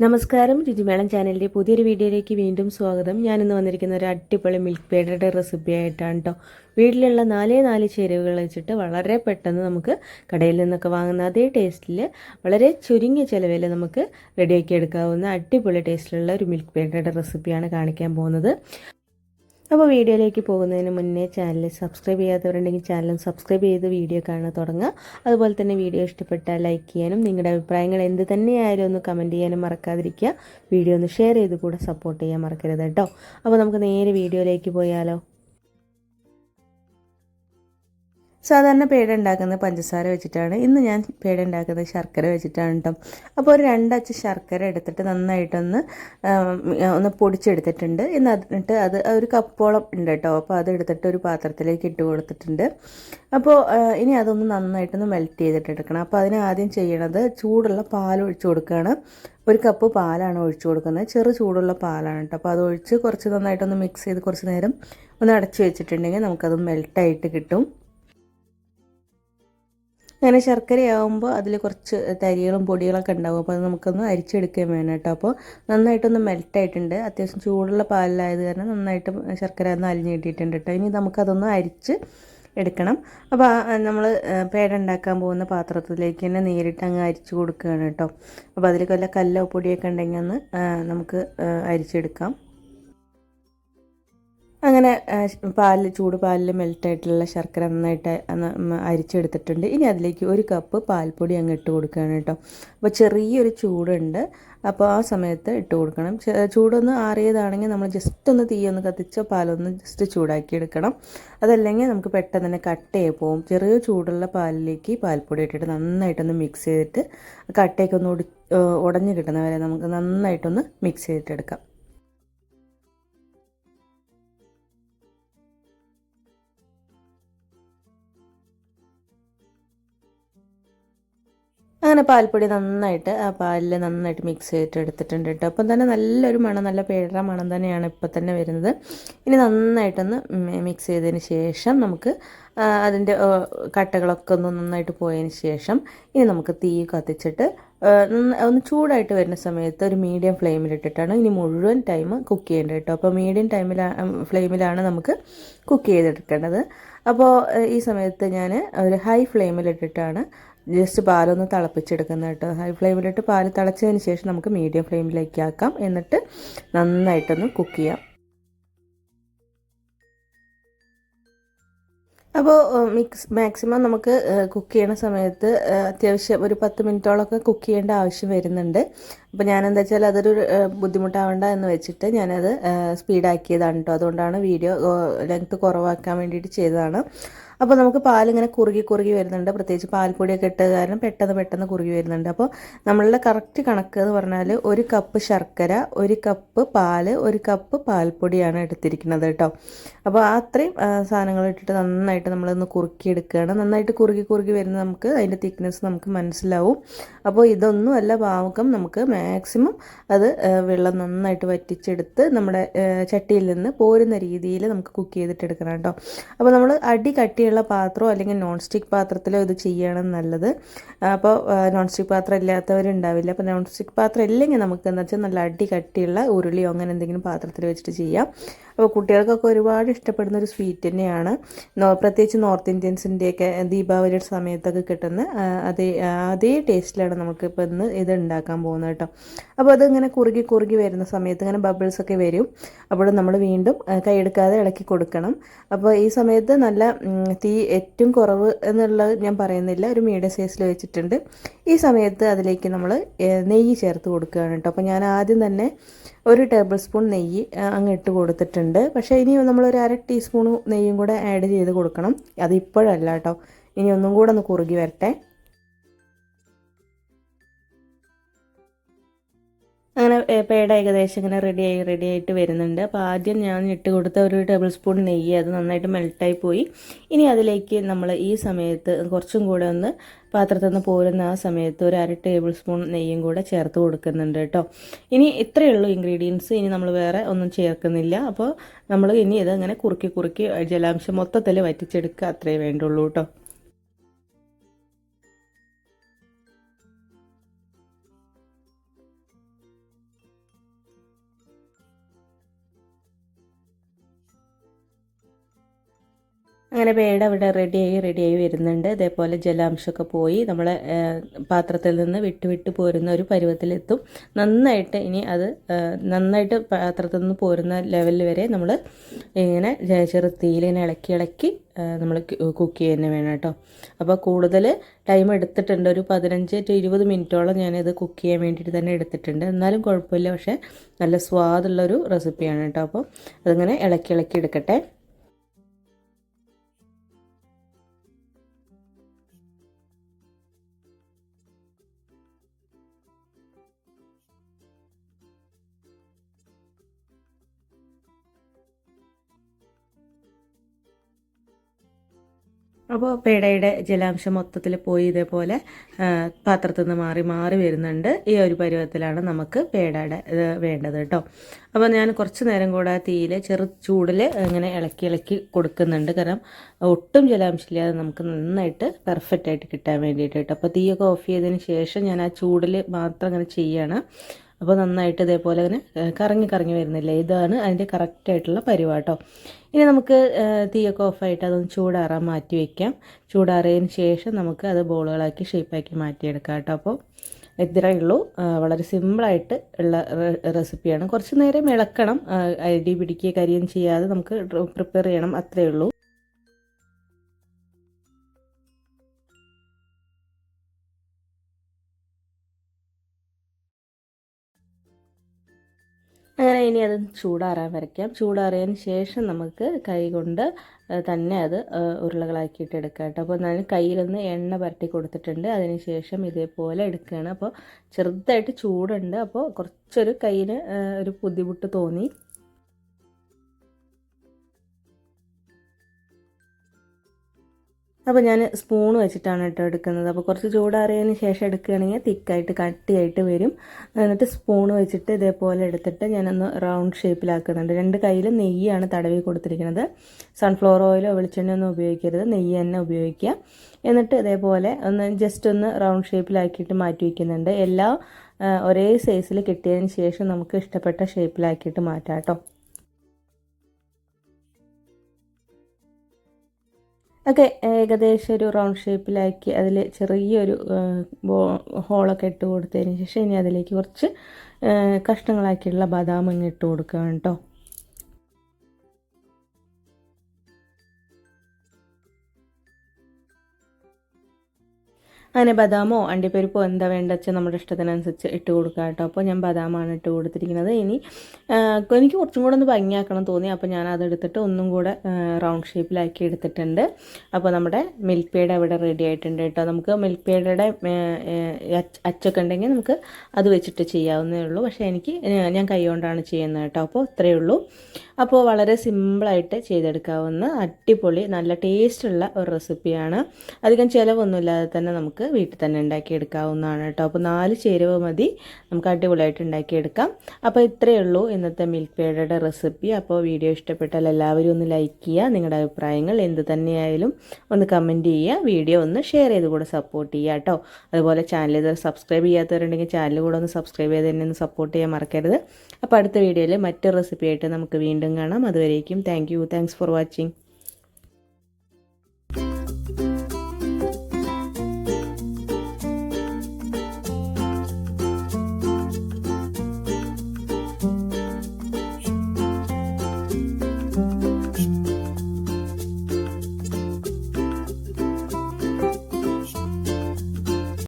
നമസ്കാരം രുചിമേളം ചാനലിന്റെ പുതിയൊരു വീഡിയോയിലേക്ക് വീണ്ടും സ്വാഗതം. ഞാനിന്ന് വന്നിരിക്കുന്ന ഒരു അടിപൊളി മിൽക്ക് പേഡയുടെ റെസിപ്പി ആയിട്ടാണ് കേട്ടോ വീട്ടിലുള്ള നാലേ നാല് ചേരുവകൾ വെച്ചിട്ട് വളരെ പെട്ടെന്ന് നമുക്ക് കടയിൽ നിന്നൊക്കെ വാങ്ങുന്ന അതേ ടേസ്റ്റിൽ വളരെ ചുരുങ്ങിയ ചിലവിൽ നമുക്ക് റെഡിയാക്കി എടുക്കാവുന്ന അടിപൊളി ടേസ്റ്റിലുള്ള ഒരു മിൽക്ക് പേഡയുടെ റെസിപ്പിയാണ് കാണിക്കാൻ പോകുന്നത്. അപ്പോൾ വീഡിയോയിലേക്ക് പോകുന്നതിന് മുന്നേ ചാനൽ സബ്സ്ക്രൈബ് ചെയ്യാത്തവരുണ്ടെങ്കിൽ ചാനൽ സബ്സ്ക്രൈബ് ചെയ്ത് വീഡിയോ കാണാൻ തുടങ്ങുക. അതുപോലെ തന്നെ വീഡിയോ ഇഷ്ടപ്പെട്ടാൽ ലൈക്ക് ചെയ്യാനും നിങ്ങളുടെ അഭിപ്രായങ്ങൾ എന്ത് തന്നെയായാലും ഒന്ന് കമന്റ് ചെയ്യാനും മറക്കാതിരിക്കുക. വീഡിയോ ഒന്ന് ഷെയർ ചെയ്ത് കൂടെ സപ്പോർട്ട് ചെയ്യാൻ മറക്കരുത് കേട്ടോ. അപ്പോൾ നമുക്ക് നേരെ വീഡിയോയിലേക്ക് പോയാലോ? സാധാരണ പേട ഉണ്ടാക്കുന്നത് പഞ്ചസാര വെച്ചിട്ടാണ്. ഇന്ന് ഞാൻ പേട ഉണ്ടാക്കുന്നത് ശർക്കര വെച്ചിട്ടാണ് കേട്ടോ അപ്പോൾ ഒരു രണ്ടച്ച് ശർക്കര എടുത്തിട്ട് നന്നായിട്ടൊന്ന് ഒന്ന് പൊടിച്ചെടുത്തിട്ടുണ്ട്. എന്നിട്ട് അത് ഒരു കപ്പോളം ഉണ്ട് കേട്ടോ അപ്പോൾ അത് എടുത്തിട്ട് ഒരു പാത്രത്തിലേക്ക് ഇട്ട് കൊടുത്തിട്ടുണ്ട്. അപ്പോൾ ഇനി അതൊന്ന് നന്നായിട്ടൊന്ന് മെൽറ്റ് ചെയ്തിട്ട് എടുക്കണം. അപ്പോൾ അതിന് ആദ്യം ചെയ്യണത് ചൂടുള്ള പാൽ ഒഴിച്ചു കൊടുക്കുകയാണ് ഒരു കപ്പ് പാലാണ് ഒഴിച്ചു കൊടുക്കുന്നത്. ചെറു ചൂടുള്ള പാലാണ് കേട്ടോ അപ്പോൾ അത് ഒഴിച്ച് കുറച്ച് നന്നായിട്ടൊന്ന് മിക്സ് ചെയ്ത് കുറച്ച് നേരം ഒന്ന് അടച്ചു വെച്ചിട്ടുണ്ടെങ്കിൽ നമുക്കത് മെൽട്ടായിട്ട് കിട്ടും. അങ്ങനെ ശർക്കരയാകുമ്പോൾ അതിൽ കുറച്ച് തരികളും പൊടികളൊക്കെ ഉണ്ടാവും. അപ്പോൾ അത് നമുക്കൊന്ന് അരിച്ചെടുക്കുകയും വേണം കേട്ടോ. അപ്പോൾ നന്നായിട്ടൊന്ന് മെൽറ്റായിട്ടുണ്ട് അത്യാവശ്യം ചൂടുള്ള പാലിലായത് കാരണം നന്നായിട്ട് ശർക്കര ഒന്ന് അലിഞ്ഞ് കിട്ടിയിട്ടുണ്ട് കേട്ടോ. ഇനി നമുക്കതൊന്ന് അരിച്ച് എടുക്കണം. അപ്പോൾ നമ്മൾ പേട ഉണ്ടാക്കാൻ പോകുന്ന പാത്രത്തിലേക്ക് തന്നെ നേരിട്ട് അങ്ങ് അരിച്ചു കൊടുക്കുകയാണ് കേട്ടോ. അപ്പോൾ അതിൽ വല്ല കല്ലോ പൊടിയൊക്കെ ഉണ്ടെങ്കിൽ ഒന്ന് നമുക്ക് അരിച്ചെടുക്കാം. അങ്ങനെ പാലിൽ ചൂട് പാലിൽ മെൽട്ടായിട്ടുള്ള ശർക്കര നന്നായിട്ട് അരിച്ചെടുത്തിട്ടുണ്ട്. ഇനി അതിലേക്ക് ഒരു കപ്പ് പാൽപ്പൊടി അങ്ങ് ഇട്ട് കൊടുക്കുകയാണ് കേട്ടോ. അപ്പോൾ ചെറിയൊരു ചൂടുണ്ട്. അപ്പോൾ ആ സമയത്ത് ഇട്ട് കൊടുക്കണം. ചൂടൊന്ന് ആറിയതാണെങ്കിൽ നമ്മൾ ജസ്റ്റ് ഒന്ന് തീയൊന്ന് കത്തിച്ച് പാലൊന്ന് ജസ്റ്റ് ചൂടാക്കി എടുക്കണം അതല്ലെങ്കിൽ നമുക്ക് പെട്ടെന്ന് തന്നെ കട്ട് ചെയ്ത് പോകും ചെറിയ ചൂടുള്ള പാലിലേക്ക് പാൽപ്പൊടി ഇട്ടിട്ട് നന്നായിട്ടൊന്ന് മിക്സ് ചെയ്തിട്ട് കട്ടയൊക്കെ ഒന്ന് ഉടഞ്ഞ് കിട്ടുന്ന വരെ നമുക്ക് നന്നായിട്ടൊന്ന് മിക്സ് ചെയ്തിട്ടെടുക്കാം. അങ്ങനെ പാൽപ്പൊടി നന്നായിട്ട് ആ പാലിൽ നന്നായിട്ട് മിക്സ് ചെയ്തിട്ട് എടുത്തിട്ടുണ്ട് കേട്ടോ അപ്പം തന്നെ നല്ലൊരു മണം നല്ല പേട മണം തന്നെയാണ് ഇപ്പം തന്നെ വരുന്നത്. ഇനി നന്നായിട്ടൊന്ന് മിക്സ് ചെയ്തതിന് ശേഷം നമുക്ക് അതിന്റെ കട്ടകളൊക്കെ ഒന്ന് നന്നായിട്ട് പോയതിന് ശേഷം ഇനി നമുക്ക് തീ കത്തിച്ചിട്ട് ഒന്ന് ചൂടായിട്ട് വരുന്ന സമയത്ത് ഒരു മീഡിയം ഫ്ലെയിമിലിട്ടിട്ടാണ് ഇനി മുഴുവൻ ടൈം കുക്ക് ചെയ്യേണ്ടത് കേട്ടോ അപ്പോൾ മീഡിയം ടൈമിൽ ഫ്ലെയിമിലാണ് നമുക്ക് കുക്ക് ചെയ്തെടുക്കേണ്ടത്. അപ്പോൾ ഈ സമയത്ത് ഞാൻ ഒരു ഹൈ ഫ്ലെയിമിലിട്ടിട്ടാണ് ജസ്റ്റ് പാലൊന്ന് തിളപ്പിച്ചെടുക്കുന്നത് കേട്ടോ. ഹൈ ഫ്ലെയിമിലിട്ട് പാൽ തിളച്ചതിന് ശേഷം നമുക്ക് മീഡിയം ഫ്ലെയിമിലേക്ക് ആക്കാം. എന്നിട്ട് നന്നായിട്ടൊന്ന് കുക്ക് ചെയ്യാം. അപ്പോൾ മിക്സ് മാക്സിമം നമുക്ക് കുക്ക് ചെയ്യണ സമയത്ത് അത്യാവശ്യം ഒരു പത്ത് മിനിറ്റോളമൊക്കെ കുക്ക് ചെയ്യേണ്ട ആവശ്യം വരുന്നുണ്ട്. അപ്പോൾ ഞാൻ എന്താ വെച്ചാൽ അതൊരു ബുദ്ധിമുട്ടാവണ്ട എന്ന് വെച്ചിട്ട് ഞാനത് സ്പീഡാക്കിയതാണ് കേട്ടോ. അതുകൊണ്ടാണ് വീഡിയോ ലെങ്ത്ത് കുറവാക്കാൻ വേണ്ടിയിട്ട് ചെയ്തതാണ്. അപ്പോൾ നമുക്ക് പാലിങ്ങനെ കുറുകി കുറുകി വരുന്നുണ്ട്. പ്രത്യേകിച്ച് പാൽപ്പൊടിയൊക്കെ ഇട്ട് കാരണം പെട്ടെന്ന് പെട്ടെന്ന് കുറുകി വരുന്നുണ്ട്. അപ്പോൾ നമ്മളുടെ കറക്റ്റ് കണക്ക് എന്ന് പറഞ്ഞാൽ ഒരു കപ്പ് ശർക്കര ഒരു കപ്പ് പാൽ ഒരു കപ്പ് പാൽപ്പൊടിയാണ് എടുത്തിരിക്കുന്നത് കേട്ടോ. അപ്പോൾ അത്രയും സാധനങ്ങൾ ഇട്ടിട്ട് നന്നായിട്ട് നമ്മളൊന്ന് കുറുക്കി എടുക്കുകയാണ് നന്നായിട്ട് കുറുകി കുറുകി വരുന്ന നമുക്ക് അതിന്റെ തിക്നെസ് നമുക്ക് മനസ്സിലാവും. അപ്പോൾ ഇതൊന്നുമല്ല പാവകം നമുക്ക് മാക്സിമം അത് വെള്ളം നന്നായിട്ട് വറ്റിച്ചെടുത്ത് നമ്മുടെ ചട്ടിയിൽ നിന്ന് പോരുന്ന രീതിയിൽ നമുക്ക് കുക്ക് ചെയ്തിട്ട് എടുക്കണം കേട്ടോ. അപ്പോൾ നമ്മൾ അടി കട്ടിയുള്ള പാത്രമോ അല്ലെങ്കിൽ നോൺ സ്റ്റിക്ക് പാത്രത്തിലോ ഇത് ചെയ്യണം നല്ലത്. അപ്പോൾ നോൺ സ്റ്റിക്ക് പാത്രം ഇല്ലാത്തവരുണ്ടാവില്ല. അപ്പോൾ നോൺ സ്റ്റിക്ക് പാത്രം ഇല്ലെങ്കിൽ നമുക്ക് എന്താ വെച്ചാൽ നല്ല അടി കട്ടിയുള്ള ഉരുളിയോ അങ്ങനെ എന്തെങ്കിലും പാത്രത്തിൽ വെച്ചിട്ട് ചെയ്യാം. അപ്പോൾ കുട്ടികൾക്കൊക്കെ ഒരുപാട് ഇഷ്ടപ്പെടുന്ന ഒരു സ്വീറ്റ് തന്നെയാണ്. പ്രത്യേകിച്ച് നോർത്ത് ഇന്ത്യൻസിന്റെയൊക്കെ ദീപാവലിയുടെ സമയത്തൊക്കെ കിട്ടുന്ന അതേ അതേ ടേസ്റ്റിലാണ് നമുക്കിപ്പോൾ ഇന്ന് ഇത് ഉണ്ടാക്കാൻ പോകുന്നത് കേട്ടോ. അപ്പോൾ അതിങ്ങനെ കുറുകി കുറുകി വരുന്ന സമയത്ത് ഇങ്ങനെ ബബിൾസ് ഒക്കെ വരും. അപ്പോൾ നമ്മൾ വീണ്ടും കൈയെടുക്കാതെ ഇളക്കി കൊടുക്കണം. അപ്പോൾ ഈ സമയത്ത് നല്ല തീ ഏറ്റവും കുറവ് എന്നുള്ളത് ഞാൻ പറയുന്നില്ല. ഒരു മീഡിയം സൈസിൽ വെച്ചിട്ടുണ്ട്. ഈ സമയത്ത് അതിലേക്ക് നമ്മൾ നെയ്യ് ചേർത്ത് കൊടുക്കുകയാണ് കേട്ടോ. അപ്പോൾ ഞാൻ ആദ്യം തന്നെ ഒരു ടേബിൾ സ്പൂൺ നെയ്യ് അങ്ങ് ഇട്ട് കൊടുത്തിട്ടുണ്ട്. പക്ഷേ ഇനി നമ്മൾ ഒരു അര ടീസ്പൂൺ നെയ്യും കൂടെ ആഡ് ചെയ്ത് കൊടുക്കണം. അത് ഇപ്പോഴല്ല കേട്ടോ. ഇനി ഒന്നും കൂടെ ഒന്ന് കുറുകി വരട്ടെ. അങ്ങനെ പേട ഏകദേശം ഇങ്ങനെ റെഡിയായി റെഡി ആയിട്ട് വരുന്നുണ്ട്. അപ്പോൾ ആദ്യം ഞാൻ ഇട്ട് കൊടുത്ത ഒരു ടേബിൾ സ്പൂൺ നെയ്യ് അത് നന്നായിട്ട് മെൽട്ടായി പോയി. ഇനി അതിലേക്ക് നമ്മൾ ഈ സമയത്ത് കുറച്ചും കൂടെ ഒന്ന് പാത്രത്തിൽ നിന്ന് പോരുന്ന ആ സമയത്ത് ഒരു അര ടേബിൾ സ്പൂൺ നെയ്യും കൂടെ ചേർത്ത് കൊടുക്കുന്നുണ്ട് കേട്ടോ. ഇനി ഇത്രയേ ഉള്ളൂ ഇൻഗ്രീഡിയൻസ് ഇനി നമ്മൾ വേറെ ഒന്നും ചേർക്കുന്നില്ല. അപ്പോൾ നമ്മൾ ഇനി ഇത് അങ്ങനെ കുറുക്കി കുറുക്കി ജലാംശം മൊത്തത്തിൽ വറ്റിച്ചെടുക്കുക അത്രയേ വേണ്ടുള്ളൂ കേട്ടോ. അങ്ങനെ പേട അവിടെ റെഡിയായി റെഡിയായി വരുന്നുണ്ട്. ഇതേപോലെ ജലാംശമൊക്കെ പോയി നമ്മളെ പാത്രത്തിൽ നിന്ന് വിട്ട് വിട്ട് പോരുന്ന ഒരു പരുവത്തിലെത്തും. നന്നായിട്ട് ഇനി അത് നന്നായിട്ട് പാത്രത്തിൽ നിന്ന് പോരുന്ന ലെവലിൽ വരെ നമ്മൾ ഇങ്ങനെ ചെറുത്തീയിൽ ഇങ്ങനെ ഇളക്കി ഇളക്കി നമ്മൾ കുക്ക് ചെയ്യുന്നത് വേണം കേട്ടോ. അപ്പോൾ കൂടുതൽ ടൈം എടുത്തിട്ടുണ്ട്. ഒരു പതിനഞ്ച് ടു ഇരുപത് മിനിറ്റോളം ഞാനിത് കുക്ക് ചെയ്യാൻ വേണ്ടിയിട്ട് തന്നെ എടുത്തിട്ടുണ്ട്. എന്നാലും കുഴപ്പമില്ല. പക്ഷേ നല്ല സ്വാദുള്ളൊരു റെസിപ്പിയാണ് കേട്ടോ. അപ്പോൾ അതിങ്ങനെ ഇളക്കി ഇളക്കി എടുക്കട്ടെ. അപ്പോൾ പേടയുടെ ജലാംശം മൊത്തത്തിൽ പോയി ഇതേപോലെ പാത്രത്തിൽ നിന്ന് മാറി മാറി വരുന്നുണ്ട്. ഈ ഒരു പരുവത്തിലാണ് നമുക്ക് പേടയുടെ ഇത് വേണ്ടത് കേട്ടോ. അപ്പോൾ ഞാൻ കുറച്ച് നേരം കൂടെ തീയിൽ ചെറു ചൂടിൽ ഇങ്ങനെ ഇളക്കി ഇളക്കി കൊടുക്കുന്നുണ്ട്. കാരണം ഒട്ടും ജലാംശമില്ലാതെ നമുക്ക് നന്നായിട്ട് പെർഫെക്റ്റ് ആയിട്ട് കിട്ടാൻ വേണ്ടിയിട്ട് കേട്ടോ. അപ്പോൾ തീയൊക്കെ ഓഫ് ചെയ്തതിന് ശേഷം ഞാൻ ആ ചൂടിൽ മാത്രം അങ്ങനെ ചെയ്യണം. അപ്പോൾ നന്നായിട്ട് ഇതേപോലെ തന്നെ കറങ്ങി കറങ്ങി വരുന്നില്ല? ഇതാണ് അതിന്റെ കറക്റ്റായിട്ടുള്ള പരിവാട്ടോ ഇനി നമുക്ക് തീയൊക്കെ ഓഫായിട്ട് അതൊന്ന് ചൂടാറാൻ മാറ്റി വയ്ക്കാം ചൂടാറിയതിന് ശേഷം നമുക്ക് അത് ബോളുകളാക്കി ഷേപ്പാക്കി മാറ്റിയെടുക്കാം കേട്ടോ അപ്പോൾ ഇത്രയേ ഉള്ളൂ. വളരെ സിമ്പിളായിട്ട് ഉള്ള റെസിപ്പിയാണ് കുറച്ച് നേരം ഇളക്കണം. അരി പിടിക്കുക കരിയും ചെയ്യാതെ നമുക്ക് പ്രിപ്പയർ ചെയ്യണം. അത്രയേ ഉള്ളൂ. അങ്ങനെ ഇനി അത് ചൂടാറാൻ വരയ്ക്കാം. ചൂടാറിയതിന് ശേഷം നമുക്ക് കൈ കൊണ്ട് തന്നെ അത് ഉരുളകളാക്കിയിട്ട് എടുക്കാം കേട്ടോ. അപ്പോൾ ഞാൻ കയ്യിലൊന്ന് എണ്ണ പരട്ടി കൊടുത്തിട്ടുണ്ട്. അതിന് ശേഷം ഇതേപോലെ എടുക്കുകയാണ്. അപ്പോൾ ചെറുതായിട്ട് ചൂടുണ്ട്. അപ്പോൾ കുറച്ചൊരു കയ്യിൽ ഒരു ബുദ്ധിമുട്ട് തോന്നി. അപ്പോൾ ഞാൻ സ്പൂൺ വെച്ചിട്ടാണ് കേട്ടോ എടുക്കുന്നത്. അപ്പോൾ കുറച്ച് ചൂടാറിയതിന് ശേഷം എടുക്കുകയാണെങ്കിൽ തിക്കായിട്ട് കട്ടിയായിട്ട് വരും. എന്നിട്ട് സ്പൂൺ വെച്ചിട്ട് ഇതേപോലെ എടുത്തിട്ട് ഞാനൊന്ന് റൗണ്ട് ഷേപ്പിലാക്കുന്നുണ്ട് രണ്ട് കയ്യിൽ നെയ്യാണ് തടവി കൊടുത്തിരിക്കുന്നത്. സൺഫ്ലവർ ഓയിലോ വെളിച്ചെണ്ണയൊന്നും ഉപയോഗിക്കരുത്. നെയ്യ് തന്നെ ഉപയോഗിക്കുക. എന്നിട്ട് ഇതേപോലെ ഒന്ന് ജസ്റ്റ് ഒന്ന് റൗണ്ട് ഷേപ്പിലാക്കിയിട്ട് മാറ്റി വയ്ക്കുന്നുണ്ട് എല്ലാം ഒരേ സൈസിൽ കിട്ടിയതിന് ശേഷം നമുക്ക് ഇഷ്ടപ്പെട്ട ഷേപ്പിലാക്കിയിട്ട് മാറ്റാം കേട്ടോ. ഒക്കെ ഏകദേശം ഒരു റൗണ്ട് ഷേപ്പിലാക്കി അതിൽ ചെറിയൊരു ഹോളൊക്കെ ഇട്ട് കൊടുത്തതിന് ശേഷം ഇനി അതിലേക്ക് കുറച്ച് കഷ്ണങ്ങളാക്കിയിട്ടുള്ള ബദാം അങ്ങ് ഇട്ട് കൊടുക്കുകയാണ് കേട്ടോ അങ്ങനെ ബദാമോ അണ്ടിപ്പരിപ്പോ എന്താ വേണ്ട വെച്ചാൽ നമ്മുടെ ഇഷ്ടത്തിനനുസരിച്ച് ഇട്ട് കൊടുക്കുക കേട്ടോ. അപ്പോൾ ഞാൻ ബദാമാണ് ഇട്ട് കൊടുത്തിരിക്കുന്നത്. ഇനി എനിക്ക് കുറച്ചും കൂടെ ഒന്ന് ഭംഗിയാക്കണം തോന്നി. അപ്പോൾ ഞാൻ അതെടുത്തിട്ട് ഒന്നും കൂടെ റൗണ്ട് ഷേപ്പിലാക്കി എടുത്തിട്ടുണ്ട്. അപ്പോൾ നമ്മുടെ മിൽക്ക് പേഡ് അവിടെ റെഡി ആയിട്ടുണ്ട് കേട്ടോ. നമുക്ക് മിൽക്ക് പേഡയുടെ അച്ചൊക്കെ ഉണ്ടെങ്കിൽ നമുക്ക് അത് വെച്ചിട്ട് ചെയ്യാവുന്നേ ഉള്ളൂ. പക്ഷേ എനിക്ക് ഞാൻ കൈ കൊണ്ടാണ് ചെയ്യുന്നത് കേട്ടോ. അപ്പോൾ ഇത്രയേ ഉള്ളൂ. അപ്പോൾ വളരെ സിമ്പിളായിട്ട് ചെയ്തെടുക്കാവുന്ന അടിപൊളി നല്ല ടേസ്റ്റുള്ള ഒരു റെസിപ്പിയാണ് അധികം ചിലവൊന്നുമില്ലാതെ തന്നെ നമുക്ക് വീട്ടിൽ തന്നെ ഉണ്ടാക്കിയെടുക്കാവുന്നതാണ് കേട്ടോ. അപ്പോൾ നാല് ചേരുവ മതി. നമുക്ക് അടിപൊളിയായിട്ട് ഉണ്ടാക്കിയെടുക്കാം. അപ്പോൾ ഇത്രയേ ഉള്ളൂ ഇന്നത്തെ മിൽക്ക് പേഡയുടെ റെസിപ്പി അപ്പോൾ വീഡിയോ ഇഷ്ടപ്പെട്ടാൽ എല്ലാവരും ഒന്ന് ലൈക്ക് ചെയ്യുക. നിങ്ങളുടെ അഭിപ്രായങ്ങൾ എന്ത് തന്നെയായാലും ഒന്ന് കമന്റ് ചെയ്യുക. വീഡിയോ ഒന്ന് ഷെയർ ചെയ്ത് കൂടെ സപ്പോർട്ട് ചെയ്യുക കേട്ടോ. അതുപോലെ ചാനൽ ഇത് സബ്സ്ക്രൈബ് ചെയ്യാത്തവരുണ്ടെങ്കിൽ ചാനൽ കൂടെ ഒന്ന് സബ്സ്ക്രൈബ് ചെയ്ത് തന്നെ ഒന്ന് സപ്പോർട്ട് ചെയ്യാൻ മറക്കരുത്. അപ്പോൾ അടുത്ത വീഡിയോയിൽ മറ്റൊരു റെസിപ്പിയായിട്ട് നമുക്ക് വീണ്ടും കാണാം. അതുവരേക്കും thank you thanks for watching